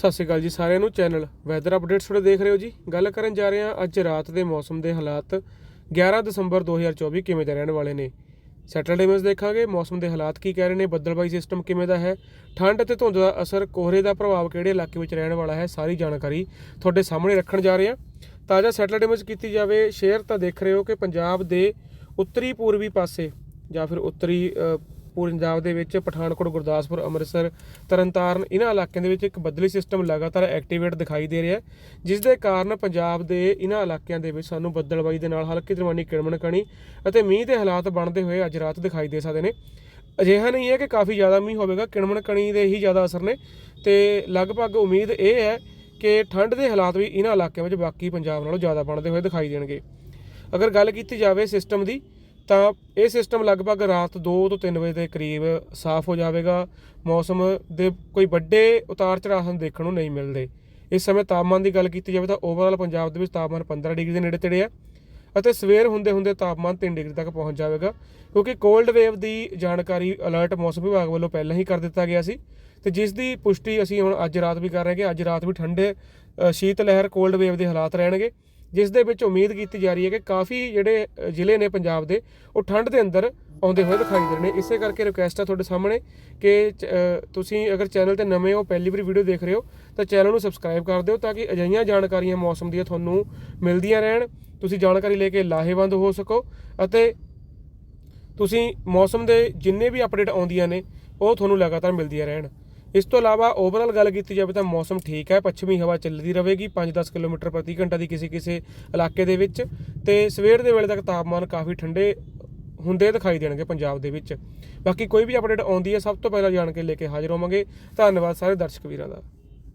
ਸਤਿ ਸ਼੍ਰੀ ਅਕਾਲ ਜੀ ਸਾਰਿਆਂ ਨੂੰ ਚੈਨਲ ਵੈਦਰ ਅਪਡੇਟਸ ਤੁਹਾਡੇ ਦੇਖ ਰਹੇ ਹੋ ਜੀ। ਗੱਲ ਕਰਨ ਜਾ ਰਹੇ ਹਾਂ ਅੱਜ ਰਾਤ ਦੇ ਮੌਸਮ ਦੇ ਹਾਲਾਤ। 11 ਦਸੰਬਰ 2024 ਕਿਵੇਂ ਦੇ ਰਹਿਣ ਵਾਲੇ ਨੇ? ਸੈਟਰਡੇ ਵਿੱਚ ਦੇਖਾਂਗੇ, ਮੌਸਮ ਦੇ ਹਾਲਾਤ ਕੀ ਕਹਿ ਰਹੇ ਨੇ, ਬੱਦਲਬਾਈ ਸਿਸਟਮ ਕਿਵੇਂ ਦਾ ਹੈ? ਠੰਡ ਅਤੇ ਧੁੰਦ ਦਾ ਅਸਰ, ਕੋਹਰੇ ਦਾ ਪ੍ਰਭਾਵ ਕਿਹੜੇ ਇਲਾਕੇ ਵਿੱਚ ਰਹਿਣ ਵਾਲਾ ਹੈ, ਸਾਰੀ ਜਾਣਕਾਰੀ ਤੁਹਾਡੇ ਸਾਹਮਣੇ ਰੱਖਣ ਜਾ ਰਹੇ ਹਾਂ। ਤਾਜ਼ਾ ਸੈਟਰਡੇ ਵਿੱਚ ਕੀਤੀ ਜਾਵੇ, ਸ਼ੇਅਰ ਤਾਂ ਦੇਖ ਰਹੇ ਹੋ ਕਿ ਪੰਜਾਬ ਦੇ ਉੱਤਰੀ ਪੂਰਬੀ ਪਾਸੇ ਜਾਂ ਫਿਰ ਉੱਤਰੀ ਅ, ਪੰਜਾਬ ਦੇ ਵਿੱਚ ਪਠਾਨਕੋਟ ਗੁਰਦਾਸਪੁਰ ਅੰਮ੍ਰਿਤਸਰ ਤਰਨਤਾਰਨ ਇਹਨਾਂ ਇਲਾਕਿਆਂ ਦੇ ਵਿੱਚ ਇੱਕ ਬੱਦਲੀ ਸਿਸਟਮ ਲਗਾਤਾਰ ਐਕਟੀਵੇਟ ਦਿਖਾਈ ਦੇ ਰਿਹਾ ਜਿਸ ਦੇ ਕਾਰਨ ਪੰਜਾਬ ਦੇ ਇਹਨਾਂ ਇਲਾਕਿਆਂ ਦੇ ਵਿੱਚ ਸਾਨੂੰ ਬੱਦਲਬਾਈ ਦੇ ਨਾਲ ਹਲਕੀ ਦਰਮਿਆਨੀ ਕਿਰਮਣ ਕਣੀ ਅਤੇ ਮੀਂਹ ਦੇ ਹਾਲਾਤ ਬਣਦੇ ਹੋਏ ਅੱਜ ਰਾਤ ਦਿਖਾਈ ਦੇ ਸਕਦੇ ਨੇ। ਅਜਿਹਾ ਨਹੀਂ ਹੈ ਕਿ ਕਾਫੀ ਜ਼ਿਆਦਾ ਮੀਂਹ ਹੋਵੇਗਾ ਕਿਣਮਣ ਕਣੀ ਦੇ ਹੀ ਜ਼ਿਆਦਾ ਅਸਰ ਨੇ ਤੇ ਲਗਭਗ ਉਮੀਦ ਇਹ ਹੈ ਕਿ ਠੰਡ ਦੇ ਹਾਲਾਤ ਵੀ ਇਹਨਾਂ ਇਲਾਕਿਆਂ ਵਿੱਚ ਬਾਕੀ ਪੰਜਾਬ ਨਾਲੋਂ ਜ਼ਿਆਦਾ ਬਣਦੇ ਹੋਏ ਦਿਖਾਈ ਦੇਣਗੇ। ਅਗਰ ਗੱਲ ਕੀਤੀ ਜਾਵੇ ਸਿਸਟਮ ਦੀ ਤਾਂ ਇਹ ਸਿਸਟਮ ਲਗਭਗ ਰਾਤ 2 ਤੋਂ 3 ਵਜੇ ਦੇ ਕਰੀਬ ਸਾਫ਼ ਹੋ ਜਾਵੇਗਾ। ਮੌਸਮ ਦੇ ਕੋਈ ਵੱਡੇ ਉਤਾਰ ਚੜਾਅ ਸਾਨੂੰ ਦੇਖਣ ਨੂੰ ਨਹੀਂ ਮਿਲਦੇ। ਇਸ ਸਮੇਂ ਤਾਪਮਾਨ ਦੀ ਗੱਲ ਕੀਤੀ ਜਾਵੇ ਤਾਂ ਓਵਰਆਲ ਪੰਜਾਬ ਦੇ ਵਿੱਚ ਤਾਪਮਾਨ 15 ਡਿਗਰੀ ਦੇ ਨੇੜੇ ਤੇੜੇ ਹੈ ਅਤੇ ਸਵੇਰ ਹੁੰਦੇ ਹੁੰਦੇ ਤਾਪਮਾਨ 3 ਡਿਗਰੀ ਤੱਕ ਪਹੁੰਚ ਜਾਵੇਗਾ, ਕਿਉਂਕਿ ਕੋਲਡ ਵੇਵ ਦੀ ਜਾਣਕਾਰੀ ਅਲਰਟ ਮੌਸਮ ਵਿਭਾਗ ਵੱਲੋਂ ਪਹਿਲਾਂ ਹੀ ਕਰ ਦਿੱਤਾ ਗਿਆ ਸੀ ਤੇ ਜਿਸ ਦੀ ਪੁਸ਼ਟੀ ਅਸੀਂ ਹੁਣ ਅੱਜ ਰਾਤ ਵੀ ਕਰ ਰਹੇ ਹਾਂ ਕਿ ਅੱਜ ਰਾਤ ਵੀ ਠੰਡੇ ਸ਼ੀਤ ਲਹਿਰ ਕੋਲਡ ਵੇਵ ਦੇ ਹਾਲਾਤ ਰਹਿਣਗੇ। ਜਿਸ ਦੇ ਵਿੱਚ ਉਮੀਦ ਕੀਤੀ ਜਾ ਰਹੀ ਹੈ ਕਿ ਕਾਫੀ ਜਿਹੜੇ ਜ਼ਿਲ੍ਹੇ ਨੇ ਪੰਜਾਬ ਦੇ, ਉਹ ਠੰਡ ਦੇ ਅੰਦਰ ਆਉਂਦੇ ਹੋਏ ਦਿਖਾਈ ਦੇ ਰਹੇ ਨੇ। ਇਸੇ ਕਰਕੇ ਰਿਕੁਐਸਟ ਆ ਤੁਹਾਡੇ ਸਾਹਮਣੇ ਕਿ ਚ- ਤੁਸੀਂ ਅਗਰ ਚੈਨਲ ਤੇ ਨਵੇਂ ਹੋ, ਪਹਿਲੀ ਵਾਰੀ ਵੀਡੀਓ ਦੇਖ ਰਹੇ ਹੋ, ਤਾਂ ਚੈਨਲ ਨੂੰ ਸਬਸਕ੍ਰਾਈਬ ਕਰ ਦਿਓ ਤਾਂ ਕਿ ਅਜਿਹੀਆਂ ਜਾਣਕਾਰੀਆਂ ਮੌਸਮ ਦੀਆਂ ਤੁਹਾਨੂੰ ਮਿਲਦੀਆਂ ਰਹਿਣ। ਤੁਸੀਂ ਜਾਣਕਾਰੀ ਲੈ ਕੇ ਲਾਹੇਵੰਦ ਹੋ ਸਕੋ ਅਤੇ ਤੁਸੀਂ ਮੌਸਮ ਦੇ ਜਿੰਨੇ ਵੀ ਅਪਡੇਟ ਆਉਂਦੀਆਂ ਨੇ, ਉਹ ਤੁਹਾਨੂੰ ਲਗਾਤਾਰ ਮਿਲਦੀਆਂ ਰਹਿਣ। ਇਸ ਤੋਂ ਇਲਾਵਾ ਓਵਰਆਲ ਗੱਲ ਕੀਤੀ ਜਾਵੇ ਤਾਂ ਮੌਸਮ ਠੀਕ ਹੈ, ਪੱਛਮੀ ਹਵਾ ਚੱਲਦੀ ਰਹੇਗੀ 5-10 ਕਿਲੋਮੀਟਰ ਪ੍ਰਤੀ ਘੰਟਾ ਦੀ ਕਿਸੇ ਕਿਸੇ ਇਲਾਕੇ ਦੇ ਵਿੱਚ ਤੇ ਸਵੇਰ ਦੇ ਵੇਲੇ ਤੱਕ ਤਾਪਮਾਨ ਕਾਫੀ ਠੰਡੇ ਹੁੰਦੇ ਦਿਖਾਈ ਦੇਣਗੇ ਪੰਜਾਬ ਦੇ ਵਿੱਚ। ਬਾਕੀ ਕੋਈ ਵੀ ਅਪਡੇਟ ਆਉਂਦੀ ਹੈ, ਸਭ ਤੋਂ ਪਹਿਲਾਂ ਜਾਣ ਕੇ ਲੈ ਕੇ ਹਾਜ਼ਰ ਹੋਵਾਂਗੇ। ਧੰਨਵਾਦ ਸਾਰੇ ਦਰਸ਼ਕ ਵੀਰਾਂ ਦਾ।